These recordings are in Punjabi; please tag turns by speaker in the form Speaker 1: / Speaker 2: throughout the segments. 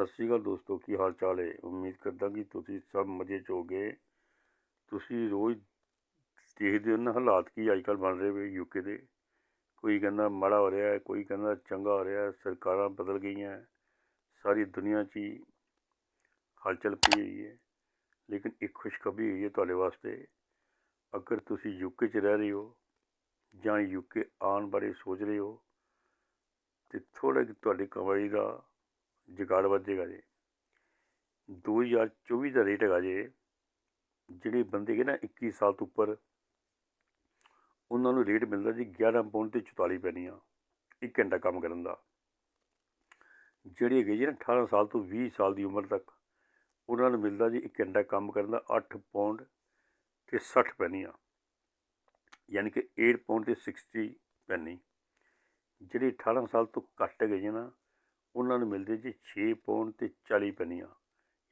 Speaker 1: ਸਤਿ ਸ਼੍ਰੀ ਅਕਾਲ ਦੋਸਤੋ, ਕੀ ਹਾਲ ਚਾਲ ਹੈ? ਉਮੀਦ ਕਰਦਾ ਕਿ ਤੁਸੀਂ ਸਭ ਮਜ਼ੇ 'ਚ ਹੋਗੇ ਤੁਸੀਂ ਰੋਜ਼ ਦੇਖਦੇ ਹੋ ਨਾ ਹਾਲਾਤ ਕੀ ਅੱਜ ਕੱਲ੍ਹ ਬਣ ਰਹੇ ਵੇ ਯੂਕੇ ਦੇ। ਕੋਈ ਕਹਿੰਦਾ ਮਾੜਾ ਹੋ ਰਿਹਾ ਹੈ, ਕੋਈ ਕਹਿੰਦਾ ਚੰਗਾ ਹੋ ਰਿਹਾ ਹੈ, ਸਰਕਾਰਾਂ ਬਦਲ ਗਈਆਂ ਸਾਰੀ ਦੁਨੀਆ 'ਚ ਹੀ ਹਲਚਲ ਪਈ ਹੋਈ ਹੈ। ਲੇਕਿਨ ਇੱਕ ਖੁਸ਼ਖਬਰੀ ਹੋਈ ਹੈ ਤੁਹਾਡੇ ਵਾਸਤੇ। ਅਗਰ ਤੁਸੀਂ ਯੂਕੇ 'ਚ ਰਹਿ ਰਹੇ ਹੋ ਜਾਂ ਯੂਕੇ ਆਉਣ ਬਾਰੇ ਸੋਚ ਰਹੇ ਹੋ, ਤੇ ਥੋੜਾ ਕਿ ਤੁਹਾਡੀ ਕਮਾਈ ਦਾ ਜੁਗਾੜ ਵੱਧੇਗਾ ਜੀ। 2024 ਦਾ ਰੇਟ ਹੈਗਾ ਜੇ, ਜਿਹੜੇ ਬੰਦੇ ਹੈਗੇ ਨਾ 21 ਸਾਲ ਤੋਂ ਉੱਪਰ, ਉਹਨਾਂ ਨੂੰ ਰੇਟ ਮਿਲਦਾ ਜੀ 11 ਪਾਉਂਡ ਤੇ 44 ਪੈਣੀਆਂ, ਇੱਕ ਘੰਟਾ ਕੰਮ ਕਰਨ ਦਾ। ਜਿਹੜੇ ਹੈਗੇ ਜੀ ਨਾ 18 ਸਾਲ ਤੋਂ 20 ਸਾਲ ਦੀ ਉਮਰ ਤੱਕ, ਉਹਨਾਂ ਨੂੰ ਮਿਲਦਾ ਜੀ ਇੱਕ ਘੰਟਾ ਕੰਮ ਕਰਨ ਦਾ 8 ਪੌਂਡ ਤੇ 60 ਪੈਨੀਆਂ ਯਾਨੀ ਕਿ 8 ਪਾਉਂਡ ਤੇ 60 ਪੈਨੀ ਜਿਹੜੇ 18 ਸਾਲ ਤੋਂ ਘੱਟ ਹੈਗੇ ਜੀ ਨਾ ਉਹਨਾਂ ਨੂੰ ਮਿਲਦੇ ਜੀ 6 ਪਾਉਂਡ ਤੇ 40 ਪੈਨੀਆਂ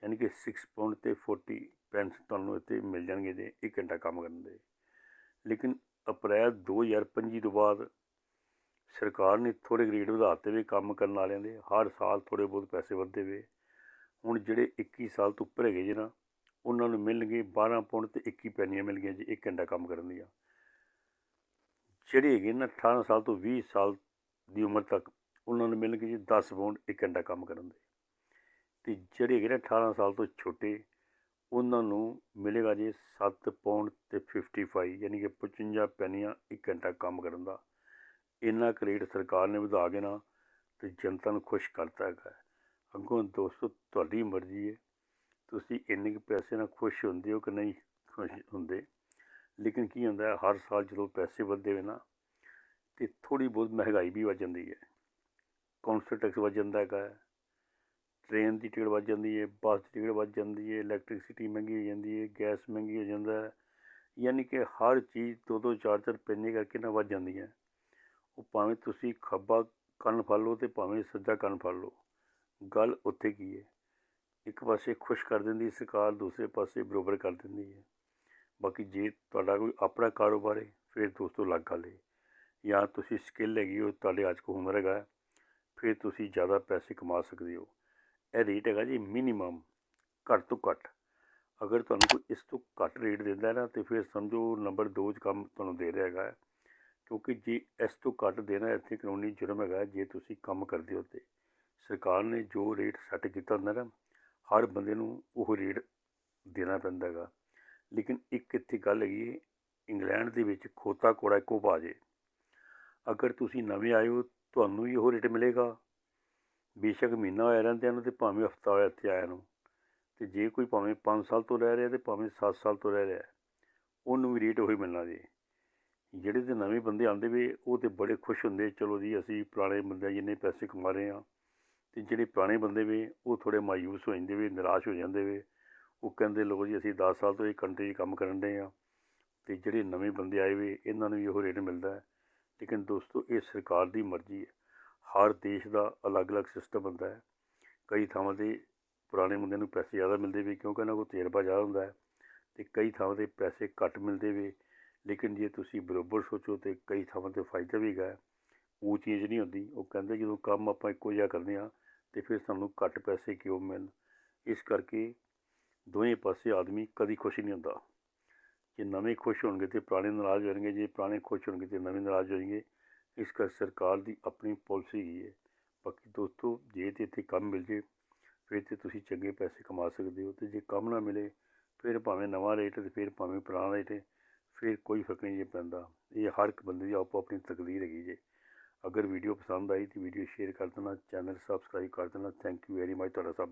Speaker 1: ਯਾਨੀ ਕਿ 6 ਪਾਉਂਡ ਤੇ 40 ਪੈਨਸ ਤੁਹਾਨੂੰ ਇੱਥੇ ਮਿਲ ਜਾਣਗੇ ਜੇ ਇੱਕ ਘੰਟਾ ਕੰਮ ਕਰਨ ਦੇ। ਲੇਕਿਨ ਅਪ੍ਰੈਲ 2025 ਤੋਂ ਬਾਅਦ ਸਰਕਾਰ ਨੇ ਥੋੜੇ ਰੇਟ ਵਧਾਤੇ ਵੇ ਕੰਮ ਕਰਨ ਵਾਲਿਆਂ ਦੇ, ਹਰ ਸਾਲ ਥੋੜੇ ਬਹੁਤ ਪੈਸੇ ਵਧਦੇ ਵੇ। ਹੁਣ ਜਿਹੜੇ 21 ਸਾਲ ਤੋਂ ਉੱਪਰ ਹੈਗੇ ਜੀ ਨਾ, ਉਹਨਾਂ ਨੂੰ ਮਿਲਣਗੇ 12 ਪੌਂਡ ਤੇ 21 ਪੈਨੀਆਂ ਮਿਲਣਗੀਆਂ ਜੀ ਇੱਕ ਘੰਟਾ ਕੰਮ ਕਰਨ ਦੀਆਂ। ਜਿਹੜੇ ਹੈਗੇ ਨਾ 18 ਸਾਲ ਤੋਂ 20 ਸਾਲ ਦੀ ਉਮਰ ਤੱਕ ਉਹਨਾਂ ਨੂੰ ਮਿਲਣਗੇ ਜੀ 10 ਪੌਂਡ ਇੱਕ ਘੰਟਾ ਕੰਮ ਕਰਨ ਦੇ। ਤੇ ਜਿਹੜੇ ਹੈਗੇ ਨੇ 18 ਸਾਲ ਤੋਂ ਛੋਟੇ, ਉਹਨਾਂ ਨੂੰ ਮਿਲੇਗਾ ਜੀ 7 ਪੌਂਡ ਤੇ 55 ਯਾਨੀ ਕਿ 55 ਪੈਨੀਆਂ ਇੱਕ ਘੰਟਾ ਕੰਮ ਕਰਨ ਦਾ। ਇੰਨਾ ਕੁ ਰੇਟ ਸਰਕਾਰ ਨੇ ਵਧਾ ਕੇ ਨਾ, ਤੇ ਜਨਤਾ ਨੂੰ ਖੁਸ਼ ਕਰਤਾ ਹੈਗਾ। ਅੱਗੋਂ ਦੋਸਤੋ, ਤੁਹਾਡੀ ਮਰਜ਼ੀ ਹੈ। ਤੁਸੀਂ ਇੰਨੇ ਕੁ ਪੈਸੇ ਨਾਲ ਖੁਸ਼ ਹੁੰਦੇ ਹੋ ਕਿ ਨਹੀਂ ਖੁਸ਼ ਹੁੰਦੇ? ਲੇਕਿਨ ਕੀ ਹੁੰਦਾ, ਹਰ ਸਾਲ ਜਦੋਂ ਪੈਸੇ ਵੱਧਦੇ ਵੇ ਨਾ, ਤੇ ਥੋੜੀ ਬਹੁਤ ਮਹਿੰਗਾਈ ਵੀ ਵੱਧ ਜਾਂਦੀ ਹੈ। ਕਾਉਂਸਲ ਟੈਕਸ ਵੱਧ ਜਾਂਦਾ ਹੈਗਾ ਟ੍ਰੇਨ ਦੀ ਟਿਕਟ ਵੱਧ ਜਾਂਦੀ ਹੈ ਬੱਸ ਦੀ ਟਿਕਟ ਵੱਧ ਜਾਂਦੀ ਹੈ ਇਲੈਕਟ੍ਰਿਸਿਟੀ ਮਹਿੰਗੀ ਹੋ ਜਾਂਦੀ ਹੈ ਗੈਸ ਮਹਿੰਗੀ ਹੋ ਜਾਂਦਾ ਹੈ। ਯਾਨੀ ਕਿ ਹਰ ਚੀਜ਼ ਦੋ ਦੋ ਚਾਰ ਚਾਰ ਪੈਨੇ ਕਰਕੇ ਨਾ ਵੱਧ ਜਾਂਦੀ ਹੈ। ਉਹ ਭਾਵੇਂ ਤੁਸੀਂ ਖੱਬਾ ਕੰਨ ਫੜ ਲਓ ਤੇ ਭਾਵੇਂ ਸੱਜਾ ਕੰਨ ਫੜ ਲਓ। ਗੱਲ ਉੱਥੇ ਕੀ ਹੈ? ਇੱਕ ਪਾਸੇ ਖੁਸ਼ ਕਰ ਦਿੰਦੀ ਸਰਕਾਰ, ਦੂਸਰੇ ਪਾਸੇ ਬਰੋਬਰ ਕਰ ਦਿੰਦੀ ਹੈ। ਬਾਕੀ ਜੇ ਤੁਹਾਡਾ ਕੋਈ ਆਪਣਾ ਕਾਰੋਬਾਰ ਹੈ, ਫਿਰ ਦੋਸਤੋ ਅਲੱਗ ਗੱਲ ਹੈ। ਜਾਂ ਤੁਸੀਂ ਸਕਿੱਲ ਹੈਗੀ ਹੋ, ਤੁਹਾਡੇ ਅੱਜ ਕੋ ਹੁਨਰ ਹੈਗਾ ਫਿਰ ਤੁਸੀਂ ਜ਼ਿਆਦਾ ਪੈਸੇ ਕਮਾ ਸਕਦੇ ਹੋ। ਇਹ ਰੇਟ ਹੈਗਾ ਜੀ ਮਿਨੀਮਮ ਘੱਟ ਤੋਂ ਘੱਟ। ਅਗਰ ਤੁਹਾਨੂੰ ਕੋਈ ਇਸ ਤੋਂ ਘੱਟ ਰੇਟ ਦਿੰਦਾ ਨਾ, ਤੇ ਫਿਰ ਸਮਝੋ ਨੰਬਰ 2 'ਚ ਕੰਮ ਤੁਹਾਨੂੰ ਦੇ ਰਿਹਾ ਹੈਗਾ। ਕਿਉਂਕਿ ਜੇ ਇਸ ਤੋਂ ਘੱਟ ਦੇਣਾ ਇੱਥੇ ਕਾਨੂੰਨੀ ਜੁਰਮ ਹੈਗਾ, ਜੇ ਤੁਸੀਂ ਕੰਮ ਕਰਦੇ ਹੋ ਤੇ। ਸਰਕਾਰ ਨੇ ਜੋ ਰੇਟ ਸੈੱਟ ਕੀਤਾ ਹੁੰਦਾ ਨਾ, ਹਰ ਬੰਦੇ ਨੂੰ ਉਹ ਰੇਟ ਦੇਣਾ ਪੈਂਦਾ ਹੈਗਾ। ਲੇਕਿਨ ਇੱਕ ਇੱਥੇ ਗੱਲ ਹੈਗੀ ਹੈ, ਇੰਗਲੈਂਡ ਦੇ ਵਿੱਚ ਖੋਤਾ ਕੋੜਾ ਇੱਕੋ ਪਾ ਜੇ। ਅਗਰ ਤੁਸੀਂ ਨਵੇਂ ਆਏ ਹੋ, ਤੁਹਾਨੂੰ ਵੀ ਉਹ ਰੇਟ ਮਿਲੇਗਾ। ਬੇਸ਼ੱਕ ਮਹੀਨਾ ਹੋਇਆ ਰਹਿੰਦਿਆਂ ਨੂੰ, ਤੇ ਭਾਵੇਂ ਹਫਤਾ ਹੋਇਆ ਇੱਥੇ ਆਇਆ ਨੂੰ ਤੇ ਜੇ ਕੋਈ ਭਾਵੇਂ 5 ਸਾਲ ਤੋਂ ਰਹਿ ਰਿਹਾ ਤੇ ਭਾਵੇਂ 7 ਸਾਲ ਤੋਂ ਰਹਿ ਰਿਹਾ, ਉਹਨੂੰ ਵੀ ਰੇਟ ਉਹੀ ਮਿਲਣਾ ਜੀ। ਜਿਹੜੇ ਤੇ ਨਵੇਂ ਬੰਦੇ ਆਉਂਦੇ ਵੇ, ਉਹ ਤੇ ਬੜੇ ਖੁਸ਼ ਹੁੰਦੇ ਚਲੋ ਜੀ, ਅਸੀਂ ਪੁਰਾਣੇ ਬੰਦੇ ਜਿੰਨੇ ਪੈਸੇ ਕਮਾ ਰਹੇ ਆ ਤੇ ਜਿਹੜੇ ਪੁਰਾਣੇ ਬੰਦੇ ਵੇ, ਉਹ ਥੋੜੇ ਮਾਯੂਸ ਹੋ ਜਾਂਦੇ ਵੇ, ਨਿਰਾਸ਼ ਹੋ ਜਾਂਦੇ ਵੇ। ਉਹ ਕਹਿੰਦੇ ਲੋ ਜੀ, ਅਸੀਂ 10 ਸਾਲ ਤੋਂ ਇਹ ਕੰਟਰੀ 'ਚ ਕੰਮ ਕਰਨ ਦੇ ਆ ਤੇ ਜਿਹੜੇ ਨਵੇਂ ਬੰਦੇ ਆਏ ਵੇ, ਇਹਨਾਂ ਨੂੰ ਵੀ ਉਹ ਰੇਟ ਮਿਲਦਾ ਹੈ। ਲੇਕਿਨ ਦੋਸਤੋ, ਇਹ ਸਰਕਾਰ ਦੀ ਮਰਜ਼ੀ ਹੈ। ਹਰ ਦੇਸ਼ ਦਾ ਅਲੱਗ-ਅਲੱਗ ਸਿਸਟਮ ਹੁੰਦਾ ਹੈ। ਕਈ ਥਾਵਾਂ 'ਤੇ ਪੁਰਾਣੇ ਬੰਦਿਆਂ ਨੂੰ ਪੈਸੇ ਜ਼ਿਆਦਾ ਮਿਲਦੇ ਵੀ, ਕਿਉਂਕਿ ਇਹਨਾਂ ਕੋਲ ਤਜਰਬਾ ਜ਼ਿਆਦਾ ਹੁੰਦਾ ਹੈ ਤੇ ਕਈ ਥਾਵਾਂ 'ਤੇ ਪੈਸੇ ਘੱਟ ਮਿਲਦੇ ਵੀ। ਲੇਕਿਨ ਜੇ ਤੁਸੀਂ ਬਰੋਬਰ ਸੋਚੋ ਤੇ ਕਈ ਥਾਵਾਂ 'ਤੇ ਫਾਇਦਾ ਵੀ ਹੈਗਾ ਉਹ ਚੀਜ਼ ਨਹੀਂ ਹੁੰਦੀ। ਉਹ ਕਹਿੰਦੇ ਜਦੋਂ ਕੰਮ ਆਪਾਂ ਇੱਕੋ ਜਿਹਾ ਕਰਦੇ ਆ ਤੇ ਫਿਰ ਸਾਨੂੰ ਘੱਟ ਪੈਸੇ ਕਿਉਂ ਮਿਲਣ? ਇਸ ਕਰਕੇ ਦੋਵੇਂ ਪਾਸੇ ਆਦਮੀ ਕਦੀ ਖੁਸ਼ ਨਹੀਂ ਹੁੰਦਾ। ਜੇ ਨਵੇਂ ਖੁਸ਼ ਹੋਣਗੇ ਤੇ ਪੁਰਾਣੇ ਨਾਰਾਜ਼ ਹੋ ਜਾਣਗੇ ਜੇ ਪੁਰਾਣੇ ਖੁਸ਼ ਹੋਣਗੇ ਤੇ ਨਵੇਂ ਨਾਰਾਜ਼ ਹੋ ਜਾਣਗੇ ਇਸ ਕਰ ਸਰਕਾਰ ਦੀ ਆਪਣੀ ਪਾਲਿਸੀ ਹੀ ਹੈ ਬਾਕੀ ਦੋਸਤੋ ਜੇ ਤੇ ਇੱਥੇ ਕੰਮ ਮਿਲ ਜੇ ਫਿਰ ਤੇ ਤੁਸੀਂ ਚੰਗੇ ਪੈਸੇ ਕਮਾ ਸਕਦੇ ਹੋ ਤੇ ਜੇ ਕੰਮ ਨਾ ਮਿਲੇ ਫਿਰ ਭਾਵੇਂ ਨਵਾਂ ਰੇਟ ਤੇ ਫਿਰ ਭਾਵੇਂ ਪੁਰਾਣਾ ਰੇਟ ਫਿਰ ਕੋਈ ਫ਼ਰਕ ਨਹੀਂ ਜੇ ਪੈਂਦਾ ਇਹ ਹਰ ਇੱਕ ਬੰਦੇ ਦੀ ਆਪੋ ਆਪਣੀ ਤਕਦੀਰ ਹੈਗੀ ਜੇ ਅਗਰ ਵੀਡੀਓ ਪਸੰਦ ਆਈ ਤਾਂ ਵੀਡੀਓ ਸ਼ੇਅਰ ਕਰ ਦੇਣਾ ਚੈਨਲ ਸਬਸਕ੍ਰਾਈਬ ਕਰ ਦੇਣਾ ਥੈਂਕ ਯੂ ਵੈਰੀ ਮਚ ਤੁਹਾਡਾ ਸਭ